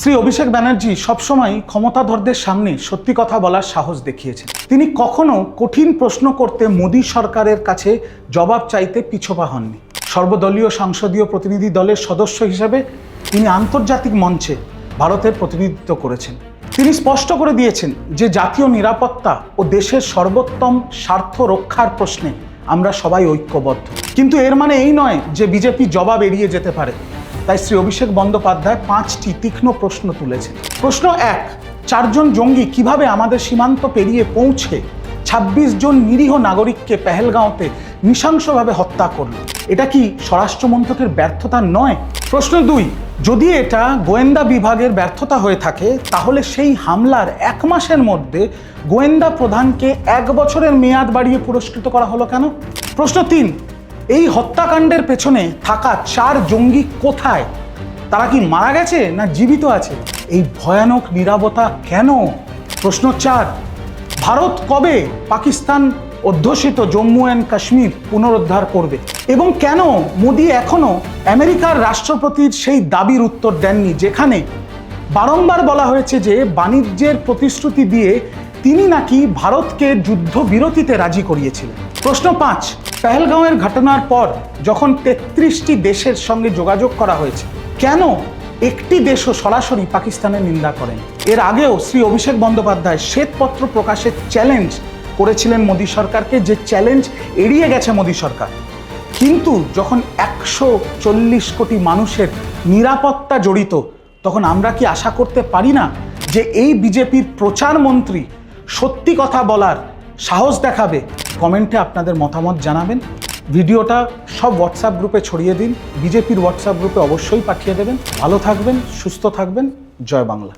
শ্রী অভিষেক ব্যানার্জি সবসময় ক্ষমতাধরদের সামনে সত্যি কথা বলার সাহস দেখিয়েছেন। তিনি কখনো কঠিন প্রশ্ন করতে মোদী সরকারের কাছে জবাব চাইতে পিছপা হননি। সর্বদলীয় সংসদীয় প্রতিনিধি দলের সদস্য হিসেবে তিনি আন্তর্জাতিক মঞ্চে ভারতের প্রতিনিধিত্ব করেছেন। তিনি স্পষ্ট করে দিয়েছেন যে জাতীয় নিরাপত্তা ও দেশের সর্বোত্তম স্বার্থ রক্ষার প্রশ্নে আমরা সবাই ঐক্যবদ্ধ। কিন্তু এর মানে এই নয় যে বিজেপি জবাব এড়িয়ে যেতে পারে। তাই শ্রী অভিষেক বন্দ্যোপাধ্যায় পাঁচটি তীক্ষ্ণ প্রশ্ন তুলেছেন। প্রশ্ন এক, চারজন জঙ্গি কীভাবে আমাদের সীমান্ত পেরিয়ে পৌঁছে ২৬ জন নিরীহ নাগরিককে পেহেলগাঁওতে নৃশংসভাবে হত্যা করল? এটা কি স্বরাষ্ট্রমন্ত্রকের ব্যর্থতা নয়? প্রশ্ন দুই, যদি এটা গোয়েন্দা বিভাগের ব্যর্থতা হয়ে থাকে, তাহলে সেই হামলার এক মাসের মধ্যে গোয়েন্দা প্রধানকে এক বছরের মেয়াদ বাড়িয়ে পুরস্কৃত করা হলো কেন? প্রশ্ন তিন এই হত্যাকাণ্ডের পেছনে থাকা চার জঙ্গি কোথায়? তারা কি মারা গেছে না জীবিত আছে? এই ভয়ানক নিরাপত্তা কেন? প্রশ্ন চার। ভারত কবে পাকিস্তান অধ্যুষিত জম্মু অ্যান্ড কাশ্মীর পুনরুদ্ধার করবে? এবং কেন মোদী এখনও আমেরিকার রাষ্ট্রপতির সেই দাবির উত্তর দেননি, যেখানে বারংবার বলা হয়েছে যে বাণিজ্যের প্রতিশ্রুতি দিয়ে তিনি নাকি ভারতকে যুদ্ধ বিরতিতে রাজি করিয়েছিলেন। প্রশ্ন পাঁচ, পেহেলগাঁওয়ের ঘটনার পর যখন তেত্রিশটি দেশের সঙ্গে যোগাযোগ করা হয়েছে, কেন একটি দেশও সরাসরি পাকিস্তানের নিন্দা করেন? এর আগেও শ্রী অভিষেক বন্দ্যোপাধ্যায় শ্বেতপত্র প্রকাশের চ্যালেঞ্জ করেছিলেন মোদী সরকারকে, যে চ্যালেঞ্জ এড়িয়ে গেছে মোদী সরকার। কিন্তু যখন একশো চল্লিশ কোটি মানুষের নিরাপত্তা জড়িত, তখন আমরা কি আশা করতে পারি না যে এই বিজেপির প্রচার মন্ত্রী সত্যি কথা বলার সাহস দেখাবে, কমেন্টে আপনাদের মতামত জানাবেন। ভিডিওটা সব হোয়াটসঅ্যাপ গ্রুপে ছড়িয়ে দিন, বিজেপির হোয়াটসঅ্যাপ গ্রুপে অবশ্যই পাঠিয়ে দেবেন। ভালো থাকবেন, সুস্থ থাকবেন। জয় বাংলা।